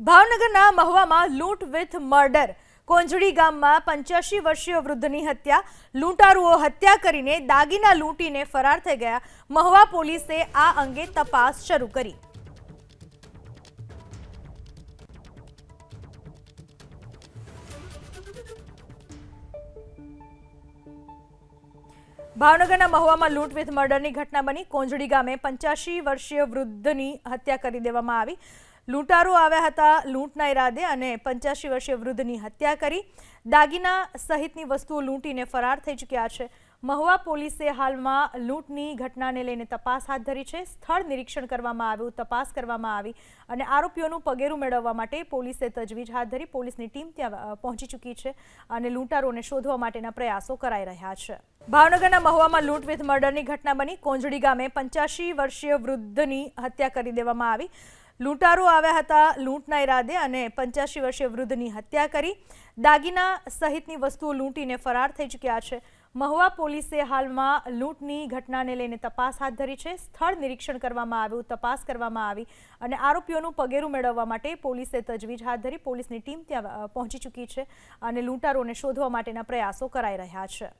ભાવનગરના મહુવામાં લૂંટ with murder. કોંજડી ગામમાં પંચ્યાસી વર્ષીય વૃદ્ધની હત્યા. લૂંટારુઓ હત્યા કરીને દાગીના લૂંટીને ફરાર થઈ ગયા. મહુવા પોલીસે આ અંગે તપાસ શરૂ કરી. ભાવનગરના મહુવામાં લૂંટ વિથ મર્ડરની ઘટના બની. કોંજડી ગામે પંચ્યાસી વર્ષીય વૃદ્ધની હત્યા કરી દેવામાં આવી. લૂંટારો આવ્યા હતા, લૂંટના ઈરાદે અને પંચ્યાસી વર્ષીય વૃદ્ધની હત્યા કરી. દાગીના સહિતની વસ્તુઓ લૂંટીને ફરાર થઈ ચૂક્યા છે. મહુવા પોલીસે હાલમાં લૂંટની ઘટનાને લઈને તપાસ હાથ ધરી છે. સ્થળ નિરીક્ષણ કરવામાં આવ્યું, તપાસ કરવામાં આવી અને આરોપીઓનું પગેરું મેળવવા માટે પોલીસે તજવીજ હાથ ધરી. પોલીસની ટીમ ત્યાં પહોંચી ચૂકી છે અને લૂંટારોને શોધવા માટેના પ્રયાસો કરાઈ રહ્યા છે. ભાવનગરના મહુવામાં લૂંટ વિથ મર્ડરની ઘટના બની. કોંજડી ગામે પંચ્યાસી વર્ષીય વૃદ્ધની હત્યા કરી દેવામાં આવી. લૂંટારો આવ્યા હતા, લૂંટના ઈરાદે અને પંચ્યાસી વર્ષીય વૃદ્ધની હત્યા કરી. દાગીના સહિતની વસ્તુઓ લૂંટીને ફરાર થઈ ચૂક્યા છે. મહુવા પોલીસે હાલમાં લૂંટની ઘટનાને લઈને તપાસ હાથ ધરી છે. સ્થળ નિરીક્ષણ કરવામાં આવ્યું, તપાસ કરવામાં આવી અને આરોપીઓનું પગેરું મેળવવા માટે પોલીસે તજવીજ હાથ ધરી. પોલીસની ટીમ ત્યાં પહોંચી ચૂકી છે અને લૂંટારોને શોધવા માટેના પ્રયાસો કરાઈ રહ્યા છે.